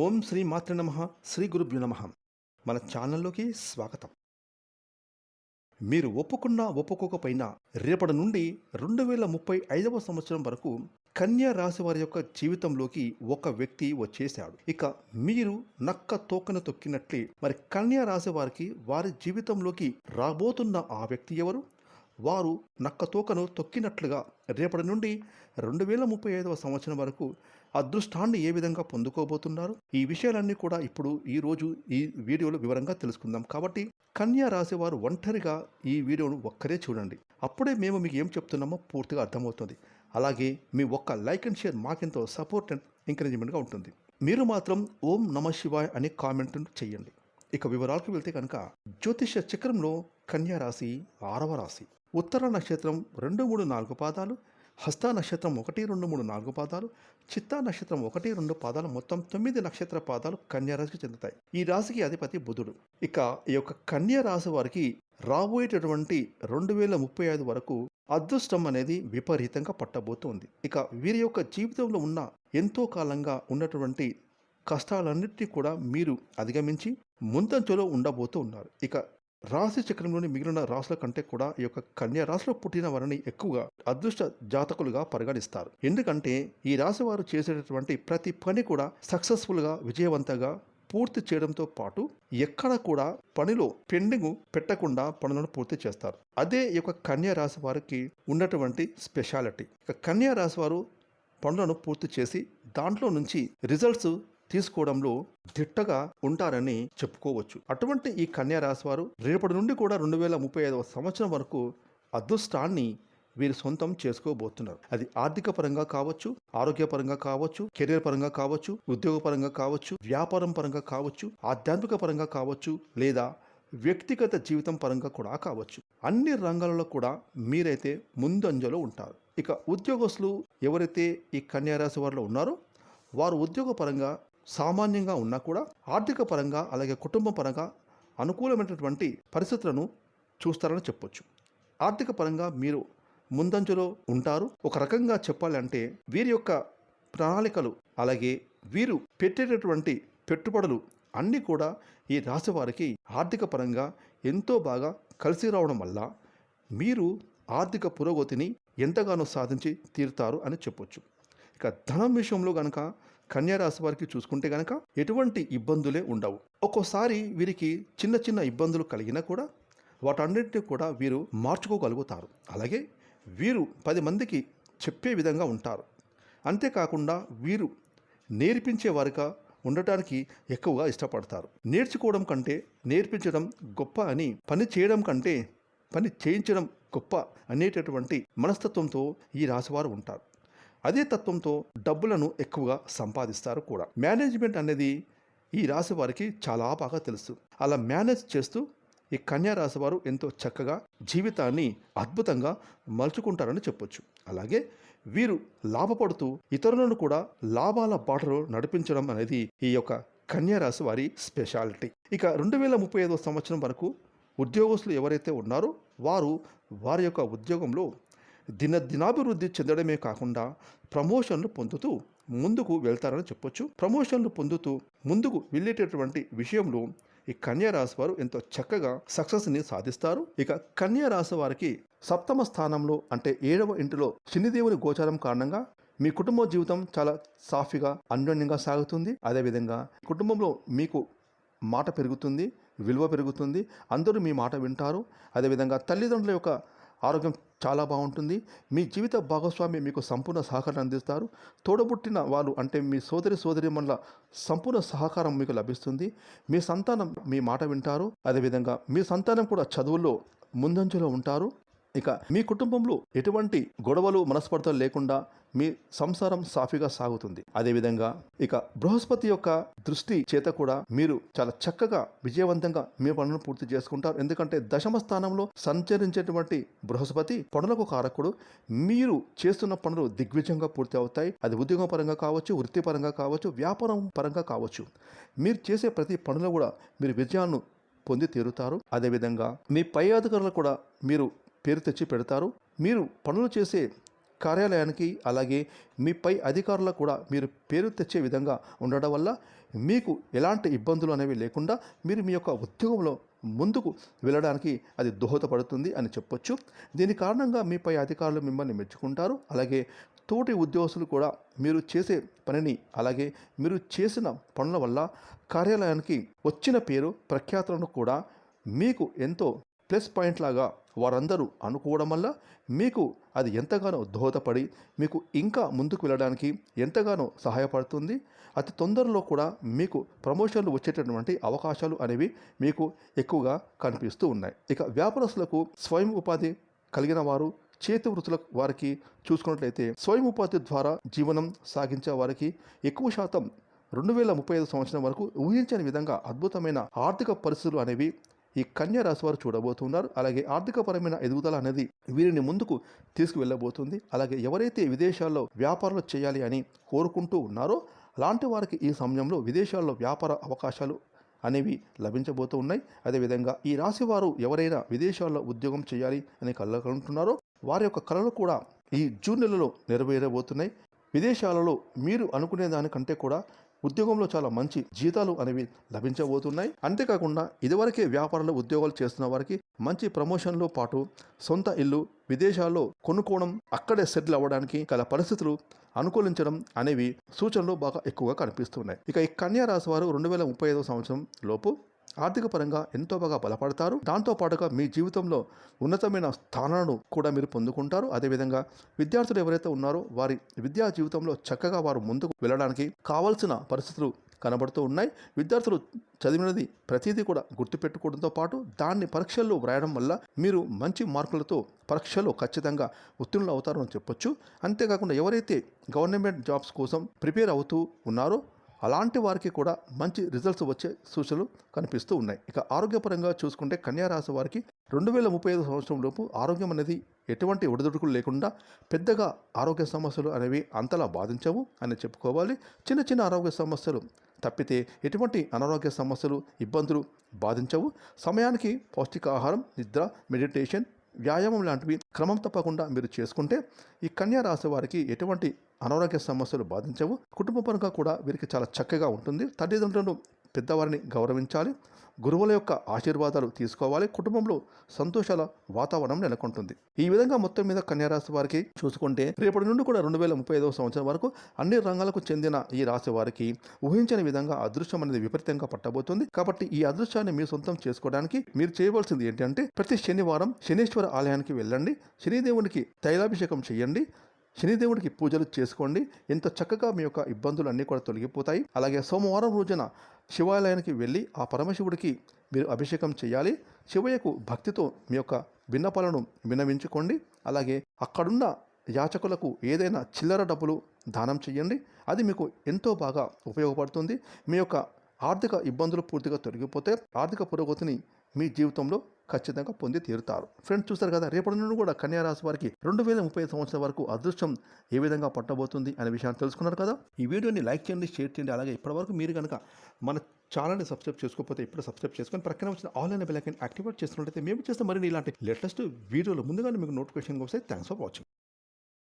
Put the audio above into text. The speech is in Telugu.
ఓం శ్రీ మాతృ నమ శ్రీ గురుభ్యు నమ. మన ఛానల్లోకి స్వాగతం. మీరు ఒప్పుకున్నా ఒప్పుకోకపోయినా రేపటి నుండి రెండు వేల ముప్పై ఐదవ సంవత్సరం వరకు కన్యా రాశి వారి యొక్క జీవితంలోకి ఒక వ్యక్తి వచ్చేశాడు. ఇక మీరు నక్క తోకను తొక్కినట్లే మరి కన్యా రాశి వారికి వారి జీవితంలోకి రాబోతున్న ఆ వ్యక్తి ఎవరు? వారు నక్క తోకను తొక్కినట్లుగా రేపటి నుండి రెండు వేల ముప్పై ఐదవ సంవత్సరం వరకు అదృష్టాన్ని ఏ విధంగా పొందుకోబోతున్నారు? ఈ విషయాలన్నీ కూడా ఇప్పుడు ఈ రోజు ఈ వీడియోలో వివరంగా తెలుసుకుందాం. కాబట్టి కన్యా రాశి వారు ఒంటరిగా ఈ వీడియోను ఒక్కరే చూడండి. అప్పుడే మేము మీకు ఏం చెప్తున్నామో పూర్తిగా అర్థమవుతుంది. అలాగే మీ ఒక్క లైక్ అండ్ షేర్ మాకెంతో సపోర్ట్ అండ్ ఎంకరేజ్మెంట్గా ఉంటుంది. మీరు మాత్రం ఓం నమ శివాయ్ అనే కామెంట్ చేయండి. ఇక వివరాలకు వెళ్తే కనుక జ్యోతిష చక్రంలో కన్యా రాశి ఆరవ రాశి. ఉత్తర నక్షత్రం రెండు మూడు నాలుగు పాదాలు హస్త నక్షత్రం ఒకటి రెండు మూడు నాలుగు పాదాలు చిత్తా నక్షత్రం ఒకటి రెండు పాదాలు మొత్తం తొమ్మిది నక్షత్ర పాదాలు కన్యారాశికి చెందుతాయి. ఈ రాశికి అధిపతి బుధుడు. ఇక ఈ యొక్క కన్యా రాశి వారికి రాబోయేటటువంటి రెండు వేల ముప్పై ఐదు వరకు అదృష్టం అనేది విపరీతంగా పట్టబోతోంది. ఇక వీరి యొక్క జీవితంలో ఉన్న ఎంతో కాలంగా ఉన్నటువంటి కష్టాలన్నింటినీ కూడా మీరు అధిగమించి ముందంచెలో ఉండబోతూ ఉన్నారు. ఇక రాశి చక్రంలోని మిగిలిన రాశుల కంటే కూడా ఈ యొక్క కన్యా రాశిలో పుట్టిన వారిని ఎక్కువగా అదృష్ట జాతకులుగా పరిగణిస్తారు. ఎందుకంటే ఈ రాశి వారు చేసేటటువంటి ప్రతి పని కూడా సక్సెస్ఫుల్గా విజయవంతంగా పూర్తి చేయడంతో పాటు ఎక్కడ కూడా పనిలో పెండింగ్ పెట్టకుండా పనులను పూర్తి చేస్తారు. అదే ఈ యొక్క కన్యా రాశి వారికి ఉన్నటువంటి స్పెషాలిటీ. ఇక కన్యా రాశి వారు పనులను పూర్తి చేసి దాంట్లో నుంచి రిజల్ట్స్ తీసుకోవడంలో దిట్టగా ఉంటారని చెప్పుకోవచ్చు. అటువంటి ఈ కన్యా రాశి వారు రేపటి నుండి కూడా రెండు వేల ముప్పై ఐదవ సంవత్సరం వరకు అదృష్టాన్ని వీరు సొంతం చేసుకోబోతున్నారు. అది ఆర్థిక పరంగా కావచ్చు ఆరోగ్యపరంగా కావచ్చు కెరీర్ పరంగా కావచ్చు ఉద్యోగ పరంగా కావచ్చు వ్యాపారం పరంగా కావచ్చు ఆధ్యాత్మిక పరంగా కావచ్చు లేదా వ్యక్తిగత జీవితం పరంగా కూడా కావచ్చు. అన్ని రంగాలలో కూడా మీరైతే ముందంజలో ఉంటారు. ఇక ఉద్యోగస్తులు ఎవరైతే ఈ కన్యారాశి వారిలో ఉన్నారో వారు ఉద్యోగపరంగా సామాన్యంగా ఉన్నా కూడా ఆర్థిక పరంగా అలాగే కుటుంబ పరంగా అనుకూలమైనటువంటి పరిస్థితులను చూస్తారని చెప్పొచ్చు. ఆర్థిక పరంగా మీరు ముందంజలో ఉంటారు. ఒక రకంగా చెప్పాలంటే వీరి యొక్క ప్రణాళికలు అలాగే వీరు పెట్టేటటువంటి పెట్టుబడులు అన్నీ కూడా ఈ రాశి వారికి ఆర్థిక పరంగా ఎంతో బాగా కలిసి రావడం వల్ల మీరు ఆర్థిక పురోగతిని ఎంతగానో సాధించి తీరుతారు అని చెప్పొచ్చు. ఇక ధనం విషయంలో కనుక కన్యారాశి వారికి చూసుకుంటే గనక ఎటువంటి ఇబ్బందులే ఉండవు. ఒక్కోసారి వీరికి చిన్న చిన్న ఇబ్బందులు కలిగినా కూడా వాటన్నిటిని కూడా వీరు మార్చుకోగలుగుతారు. అలాగే వీరు పది మందికి చెప్పే విధంగా ఉంటారు. అంతేకాకుండా వీరు నేర్పించే వారిగా ఉండటానికి ఎక్కువగా ఇష్టపడతారు. నేర్చుకోవడం కంటే నేర్పించడం గొప్ప అని పని చేయడం కంటే పని చేయించడం గొప్ప అనేటటువంటి మనస్తత్వంతో ఈ రాశివారు ఉంటారు. అదే తత్వంతో డబ్బులను ఎక్కువగా సంపాదిస్తారు కూడా. మేనేజ్మెంట్ అనేది ఈ రాశి వారికి చాలా బాగా తెలుసు. అలా మేనేజ్ చేస్తూ ఈ కన్యా రాశి వారు ఎంతో చక్కగా జీవితాన్ని అద్భుతంగా మలుచుకుంటారని చెప్పొచ్చు. అలాగే వీరు లాభపడుతూ ఇతరులను కూడా లాభాల బాటలో నడిపించడం అనేది ఈ యొక్క కన్యా రాశి వారి స్పెషాలిటీ. ఇక రెండు వేల ముప్పై ఐదో సంవత్సరం వరకు ఉద్యోగస్తులు ఎవరైతే ఉన్నారో వారు వారి యొక్క ఉద్యోగంలో దినదినాభివృద్ధి చెందడమే కాకుండా ప్రమోషన్లు పొందుతూ ముందుకు వెళ్తారని చెప్పొచ్చు. ప్రమోషన్లు పొందుతూ ముందుకు వెళ్ళేటటువంటి విషయంలో ఈ కన్యా రాశి వారు ఎంతో చక్కగా సక్సెస్ని సాధిస్తారు. ఇక కన్యా రాశి వారికి సప్తమ స్థానంలో అంటే ఏడవ ఇంటిలో శనిదేవుని గోచారం కారణంగా మీ కుటుంబ జీవితం చాలా సాఫీగా అన్యోన్యంగా సాగుతుంది. అదేవిధంగా కుటుంబంలో మీకు మాట పెరుగుతుంది విలువ పెరుగుతుంది. అందరూ మీ మాట వింటారు. అదేవిధంగా తల్లిదండ్రుల యొక్క ఆరోగ్యం చాలా బాగుంటుంది. మీ జీవిత భాగస్వామి మీకు సంపూర్ణ సహకారం అందిస్తారు. తోడబుట్టిన వాళ్ళు అంటే మీ సోదరి సోదరి మనల సంపూర్ణ సహకారం మీకు లభిస్తుంది. మీ సంతానం మీ మాట వింటారు. అదేవిధంగా మీ సంతానం కూడా చదువుల్లో ముందంజలో ఉంటారు. ఇక మీ కుటుంబంలో ఎటువంటి గొడవలు మనస్పర్ధలు లేకుండా మీ సంసారం సాఫీగా సాగుతుంది. అదేవిధంగా ఇక బృహస్పతి యొక్క దృష్టి చేత కూడా మీరు చాలా చక్కగా విజయవంతంగా మీ పనులను పూర్తి చేసుకుంటారు. ఎందుకంటే దశమ స్థానంలో సంచరించేటువంటి బృహస్పతి పనులకు కారకుడు. మీరు చేస్తున్న పనులు దిగ్విజయంగా పూర్తి అవుతాయి. అది ఉద్యోగం పరంగా కావచ్చు వృత్తిపరంగా కావచ్చు వ్యాపారం పరంగా కావచ్చు. మీరు చేసే ప్రతి పనులు కూడా మీరు విజయాలను పొంది తీరుతారు. అదేవిధంగా మీ పై అధికారులు కూడా మీరు పేరు తెచ్చి పెడతారు. మీరు పనులు చేసే కార్యాలయానికి అలాగే మీ పై అధికారులకు కూడా మీరు పేరు తెచ్చే విధంగా ఉండడం వల్ల మీకు ఎలాంటి ఇబ్బందులు అనేవి లేకుండా మీరు మీ యొక్క ఉద్యోగంలో ముందుకు వెళ్ళడానికి అది దోహదపడుతుంది అని చెప్పొచ్చు. దీని కారణంగా మీపై అధికారులు మిమ్మల్ని మెచ్చుకుంటారు. అలాగే తోటి ఉద్యోగస్తులు కూడా మీరు చేసే పనిని అలాగే మీరు చేసిన పనుల వల్ల కార్యాలయానికి వచ్చిన పేరు ప్రఖ్యాతులను కూడా మీకు ఎంతో ప్లస్ పాయింట్ లాగా వారందరూ అనుకోవడం వల్ల మీకు అది ఎంతగానో దోహదపడి మీకు ఇంకా ముందుకు వెళ్ళడానికి ఎంతగానో సహాయపడుతుంది. అతి తొందరలో కూడా మీకు ప్రమోషన్లు వచ్చేటటువంటి అవకాశాలు అనేవి మీకు ఎక్కువగా కనిపిస్తూ ఉన్నాయి. ఇక వ్యాపారస్తులకు స్వయం ఉపాధి కలిగిన వారు చేతి వృత్తుల వారికి చూసుకున్నట్లయితే స్వయం ఉపాధి ద్వారా జీవనం సాగించే వారికి ఎక్కువ శాతం రెండు వేల ముప్పై ఐదు సంవత్సరం వరకు ఊహించని విధంగా అద్భుతమైన ఆర్థిక పరిస్థితులు అనేవి ఈ కన్యా రాశి వారు చూడబోతున్నారు. అలాగే ఆర్థికపరమైన ఎదుగుదల అనేది వీరిని ముందుకు తీసుకువెళ్ళబోతుంది. అలాగే ఎవరైతే విదేశాల్లో వ్యాపారాలు చేయాలి అని కోరుకుంటూ ఉన్నారో అలాంటి వారికి ఈ సమయంలో విదేశాల్లో వ్యాపార అవకాశాలు అనేవి లభించబోతూ ఉన్నాయి. అదేవిధంగా ఈ రాశి వారు ఎవరైనా విదేశాల్లో ఉద్యోగం చేయాలి అని కలగంటున్నారో వారి యొక్క కళలు కూడా ఈ జూన్ నెలలో నెరవేరబోతున్నాయి. విదేశాలలో మీరు అనుకునే దానికంటే కూడా ఉద్యోగంలో చాలా మంచి జీతాలు అనేవి లభించబోతున్నాయి. అంతేకాకుండా ఇదివరకే వ్యాపారంలో ఉద్యోగాలు చేస్తున్న వారికి మంచి ప్రమోషన్లో పాటు సొంత ఇల్లు విదేశాల్లో కొనుక్కోవడం అక్కడే సెటిల్ అవ్వడానికి గల పరిస్థితులు అనుకూలించడం అనేవి సూచనలు బాగా ఎక్కువగా కనిపిస్తున్నాయి. ఇక ఈ కన్యా రాశి వారు రెండు వేల ముప్పై ఐదవ సంవత్సరం లోపు ఆర్థిక పరంగా ఎంతో బాగా బలపడతారు. దాంతో పాటుగా మీ జీవితంలో ఉన్నతమైన స్థానాలను కూడా మీరు పొందుకుంటారు. అదేవిధంగా విద్యార్థులు ఎవరైతే ఉన్నారో వారి విద్యా జీవితంలో చక్కగా వారు ముందుకు వెళ్ళడానికి కావాల్సిన పరిస్థితులు కనబడుతూ ఉన్నాయి. విద్యార్థులు చదివినది ప్రతిదీ కూడా గుర్తుపెట్టుకోవడంతో పాటు దాన్ని పరీక్షల్లో వ్రాయడం వల్ల మీరు మంచి మార్కులతో పరీక్షలో ఖచ్చితంగా ఉత్తీర్ణులు అవుతారని చెప్పొచ్చు. అంతేకాకుండా ఎవరైతే గవర్నమెంట్ జాబ్స్ కోసం ప్రిపేర్ అవుతూ ఉన్నారో అలాంటి వారికి కూడా మంచి రిజల్ట్స్ వచ్చే సూచనలు కనిపిస్తూ ఉన్నాయి. ఇక ఆరోగ్యపరంగా చూసుకుంటే కన్యా రాశి వారికి రెండు వేల ముప్పై ఐదు సంవత్సరం లోపు ఆరోగ్యం అనేది ఎటువంటి ఒడిదుడుకులు లేకుండా పెద్దగా ఆరోగ్య సమస్యలు అనేవి అంతలా బాధించవు అని చెప్పుకోవాలి. చిన్న చిన్న ఆరోగ్య సమస్యలు తప్పితే ఎటువంటి అనారోగ్య సమస్యలు ఇబ్బందులు బాధించవు. సమయానికి పౌష్టికాహారం నిద్ర మెడిటేషన్ వ్యాయామం లాంటివి క్రమం తప్పకుండా మీరు చేసుకుంటే ఈ కన్యా రాశి వారికి ఎటువంటి అనారోగ్య సమస్యలు బాధించవు. కుటుంబ పరంగా కూడా వీరికి చాలా చక్కగా ఉంటుంది. తల్లిదండ్రులను పెద్దవారిని గౌరవించాలి. గురువుల యొక్క ఆశీర్వాదాలు తీసుకోవాలి. కుటుంబంలో సంతోషాల వాతావరణం నెలకొంటుంది. ఈ విధంగా మొత్తం మీద కన్యారాశి వారికి చూసుకుంటే రేపటి నుండి కూడా రెండు వేల ముప్పై ఐదవ సంవత్సరం వరకు అన్ని రంగాలకు చెందిన ఈ రాశి వారికి ఊహించని విధంగా అదృష్టం అనేది విపరీతంగా పట్టబోతుంది. కాబట్టి ఈ అదృష్టాన్ని మీరు సొంతం చేసుకోవడానికి మీరు చేయవలసింది ఏంటంటే ప్రతి శనివారం శనీశ్వర ఆలయానికి వెళ్ళండి. శనిదేవునికి తైలాభిషేకం చేయండి. శనిదేవుడికి పూజలు చేసుకోండి. ఇంత చక్కగా మీ యొక్క ఇబ్బందులు అన్నీ కూడా తొలగిపోతాయి. అలాగే సోమవారం రోజున శివాలయానికి వెళ్ళి ఆ పరమశివుడికి మీరు అభిషేకం చేయాలి. శివయ్యకు భక్తితో మీ యొక్క విన్నపాలను విన్నవించుకోండి. అలాగే అక్కడున్న యాచకులకు ఏదైనా చిల్లర డబ్బులు దానం చేయండి. అది మీకు ఎంతో బాగా ఉపయోగపడుతుంది. మీ యొక్క ఆర్థిక ఇబ్బందులు పూర్తిగా తొలగిపోతే ఆర్థిక పురోగతిని మీ జీవితంలో ఖచ్చితంగా పొంది తీరుతారు. ఫ్రెండ్స్ చూస్తారు కదా రేపటి నుండి కూడా కన్యారాశి వారికి రెండు వేల ముప్పై సంవత్సరాల వరకు అదృష్టం ఏ విధంగా పట్టబోతుంది అనే విషయాన్ని తెలుసుకున్నారు కదా? ఈ వీడియోని లైక్ చేయండి షేర్ చేయండి. అలాగే ఇప్పటివరకు మీరు కనుక మన ఛానల్ని సబ్స్క్రైబ్ చేసుకోకపోతే ఇప్పుడు సబ్స్క్రైబ్ చేసుకొని ప్రక్కన వచ్చిన ఆన్లైన్ బెల్ ఐకన్ యాక్టివేట్ చేస్తున్నట్లయితే మేము చేస్తే మరిన్ని ఇలాంటి లేటెస్ట్ వీడియోలు ముందుగానే మీకు నోటిఫికేషన్ వస్తాయి. Thanks for watching